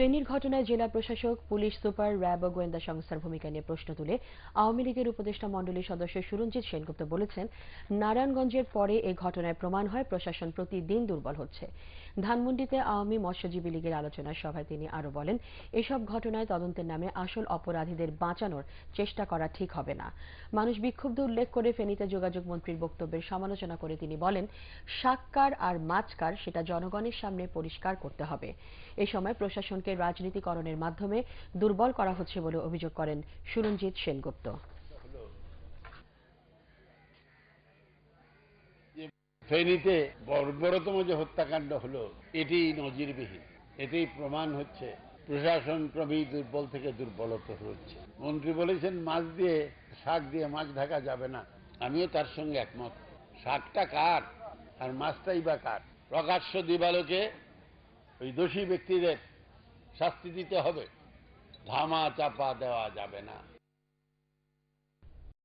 ফেনীর ঘটনায় জেলা প্রশাসক, পুলিশ সুপার, র্যাব ও গোয়েন্দা সংস্থার ভূমিকা নিয়ে প্রশ্ন তুলে আওয়ামী লীগের উপদেষ্টা মণ্ডলীর সদস্য সুরঞ্জিত সেনগুপ্ত বলেছেন, নারায়ণগঞ্জের পরে এ ঘটনায় প্রমাণ হয় প্রশাসন প্রতিদিন দুর্বল হচ্ছে। ধানমন্ডিতে আওয়ামী মৎস্যজীবী লীগের আলোচনা সভায় তিনি আরও বলেন, এসব ঘটনায় তদন্তের নামে আসল অপরাধীদের বাঁচানোর চেষ্টা করা ঠিক হবে না। মানুষ বিক্ষুব্ধ উল্লেখ করে ফেনীতে যোগাযোগ মন্ত্রীর বক্তব্যের সমালোচনা করে তিনি বলেন, সাক্কার আর মাছকার সেটা জনগণের সামনে পরিষ্কার করতে হবে। এ সময় প্রশাসনকে রাজনীতিকরণের মাধ্যমে দুর্বল করা হচ্ছে বলে অভিযোগ করেন সুরঞ্জিত সেনগুপ্ত। ফেনীতে বর্বরতম যে হত্যাকাণ্ড হলো, এটি নজিরবিহীন। এটি প্রমাণ হচ্ছে, প্রশাসন ক্রমেই দুর্বল থেকে দুর্বলতর হচ্ছে। মন্ত্রী বলেছেন, মাছ দিয়ে, শাক দিয়ে মাছ ঢাকা যাবে না। আমিও তার সঙ্গে একমত। শাকটা কার? আর মাছটাই বা কার? প্রকাশ্য দিবালোকে ওই দোষী ব্যক্তিদের শাস্তি দিতে হবে। ধামা চাপা দেওয়া যাবে না।